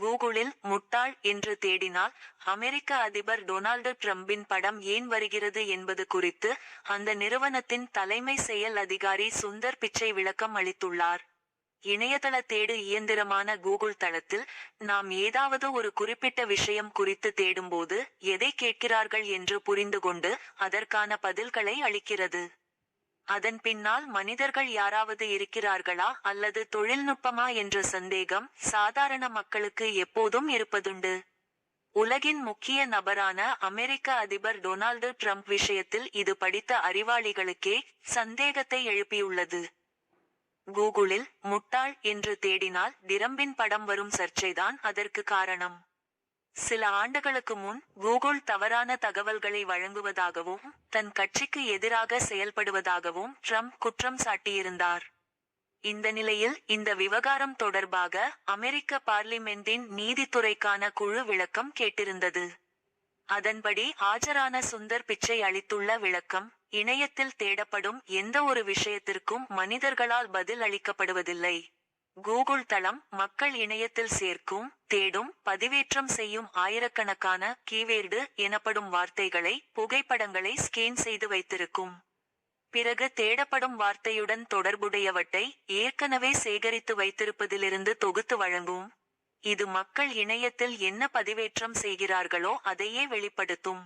கூகுளில் முட்டாள் என்று தேடினால் அமெரிக்க அதிபர் டொனால்டு ட்ரம்பின் படம் ஏன் வருகிறது என்பது குறித்து அந்த நிறுவனத்தின் தலைமை செயல் அதிகாரி சுந்தர் பிச்சை விளக்கம் அளித்துள்ளார். இணையதள தேடு இயந்திரமான கூகுள் தளத்தில் நாம் ஏதாவது ஒரு குறிப்பிட்ட விஷயம் குறித்து தேடும்போது எதை கேட்கிறார்கள் என்று புரிந்து கொண்டு அதற்கான பதில்களை அளிக்கிறது. அதன் பின்னால் மனிதர்கள் யாராவது இருக்கிறார்களா அல்லது தொழில்நுட்பமா என்ற சந்தேகம் சாதாரண மக்களுக்கு எப்போதும் இருப்பதுண்டு. உலகின் முக்கிய நபரான அமெரிக்க அதிபர் டொனால்டு ட்ரம்ப் விஷயத்தில் இது படித்த அறிவாளிகளுக்கே சந்தேகத்தை எழுப்பியுள்ளது. கூகுளில் முட்டாள் என்று தேடினால் டிரம்பின் படம் வரும் சர்ச்சைதான் அதற்கு காரணம். சில ஆண்டுகளுக்கு முன் கூகுள் தவறான தகவல்களை வழங்குவதாகவும் தன் கட்சிக்கு எதிராக செயல்படுவதாகவும் ட்ரம்ப் குற்றம் சாட்டியிருந்தார். இந்த நிலையில் இந்த விவகாரம் தொடர்பாக அமெரிக்க பார்லிமென்டின் நீதித்துறைக்கான குழு விளக்கம் கேட்டிருந்தது. அதன்படி ஆஜரான சுந்தர் பிச்சை அளித்துள்ள விளக்கம் இணையத்தில் தேடப்படும் எந்த ஒரு விஷயத்திற்கும் மனிதர்களால் பதில் அளிக்கப்படுவதில்லை. கூகுள் தளம் மக்கள் இணையத்தில் சேர்க்கும் தேடும் பதிவேற்றம் செய்யும் ஆயிரக்கணக்கான கீவேர்டு எனப்படும் வார்த்தைகளை புகைப்படங்களை ஸ்கேன் செய்து வைத்திருக்கும். பிறகு தேடப்படும் வார்த்தையுடன் தொடர்புடையவற்றை ஏற்கனவே சேகரித்து வைத்திருப்பதிலிருந்து தொகுத்து வழங்கும். இது மக்கள் இணையத்தில் என்ன பதிவேற்றம் செய்கிறார்களோ அதையே வெளிப்படுத்தும்.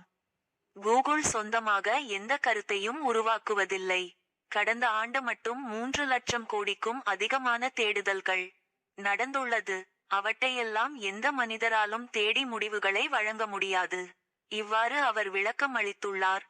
கூகுள் சொந்தமாக எந்த கருத்தையும் உருவாக்குவதில்லை. கடந்த ஆண்டு மட்டும் மூன்று லட்சம் கோடிக்கும் அதிகமான தேடுதல்கள் நடந்துள்ளது. அவற்றையெல்லாம் எந்த மனிதராலும் தேடி முடிவுகளை வழங்க முடியாது. இவ்வாறு அவர் விளக்கம் அளித்துள்ளார்